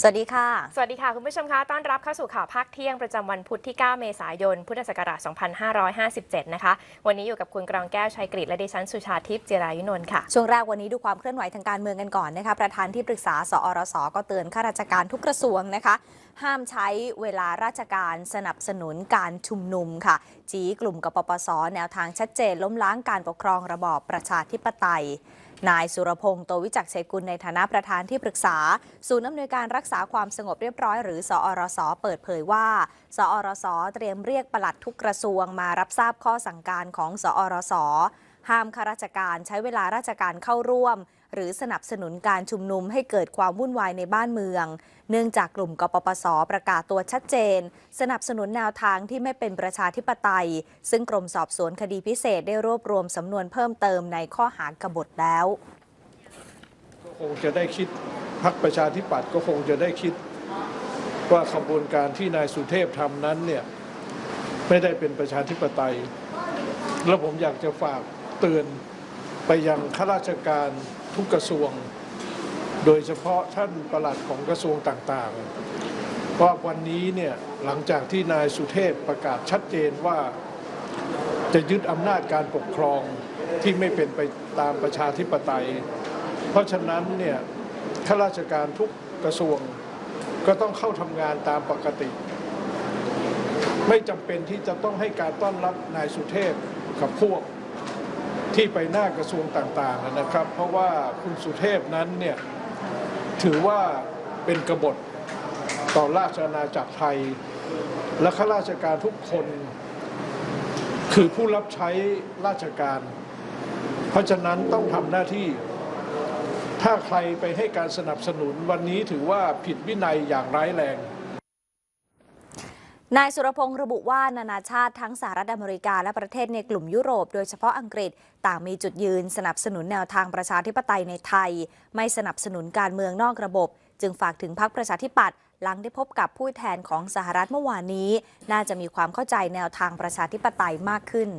สวัสดีค่ะ สวัสดีค่ะ คุณผู้ชมคะ ต้อนรับเข้าสู่ข่าวภาคเที่ยงประจำวันพุธที่ 9 เมษายน พุทธศักราช 2557 นะคะ วันนี้อยู่กับคุณกรองแก้วชัยกฤษและดิฉันสุชาทิพย์เจรายุนนท์ค่ะ ช่วงแรกวันนี้ดูความเคลื่อนไหวทางการเมืองกันก่อนนะคะ ประธานที่ปรึกษา สอรส ก็เตือนข้าราชการทุกกระทรวงนะคะ ห้ามใช้เวลาราชการสนับสนุนการชุมนุมค่ะจี้กลุ่มกปปส แนวทางชัดเจนล้มล้างการปกครองระบอบประชาธิปไตยนายสุรพงศ์โตวิจักชัยกุลในฐานะประธานที่ปรึกษา ศูนย์อำนวยการรักษาความสงบเรียบร้อย หรือสอรส เปิดเผยว่า สอรส เตรียมเรียกปลัดทุกกระทรวงมารับทราบข้อสั่งการของสอรส ห้ามข้าราชการใช้เวลาราชการเข้าร่วม หรือสนับสนุนการชุมนุมให้เกิดความวุ่นวายในบ้านเมือง เนื่องจากกลุ่มกปปส ประกาศตัวชัดเจน สนับสนุนแนวทางที่ไม่เป็นประชาธิปไตย ซึ่งกรมสอบสวนคดีพิเศษได้รวบรวมสำนวนเพิ่มเติมในข้อหากบฏแล้วก็คงจะได้คิดพักประชาธิปัตย์ก็คงจะได้คิดว่าขบวนการที่นายสุเทพทำนั้นเนี่ยไม่ได้เป็นประชาธิปไตย แล้วผมอยากจะฝาก เตือนไปยังข้าราชการทุกกระทรวง โดยเฉพาะท่านประหลัดของกระทรวงต่างๆ ว่าวันนี้เนี่ยหลังจากที่นายสุเทพประกาศชัดเจนว่าจะยึดอำนาจการปกครองที่ไม่เป็นไปตามประชาธิปไตย เพราะฉะนั้นเนี่ยข้าราชการทุกกระทรวงก็ต้องเข้าทำงานตามปกติ ไม่จำเป็นที่จะต้องให้การต้อนรับนายสุเทพกับพวก ที่ไปหน้ากระทรวงต่างๆนะครับ เพราะว่าคุณสุเทพนั้นเนี่ยถือว่าเป็นกบฏต่อราชอาณาจักรไทย และข้าราชการทุกคน คือผู้รับใช้ราชการ เพราะฉะนั้นต้องทำหน้าที่ ถ้าใครไปให้การสนับสนุนวันนี้ถือว่าผิดวินัยอย่างร้ายแรง นายสุรพงศ์ระบุว่านานาชาติทั้งสหรัฐอเมริกาและประเทศในกลุ่มยุโรป โดยเฉพาะอังกฤษ ต่างมีจุดยืนสนับสนุนแนวทางประชาธิปไตยในไทย ไม่สนับสนุนการเมืองนอกระบบ จึงฝากถึงพรรคประชาธิปัตย์หลังได้พบกับผู้แทนของสหรัฐเมื่อวานนี้ น่าจะมีความเข้าใจแนวทางประชาธิปไตยมากขึ้น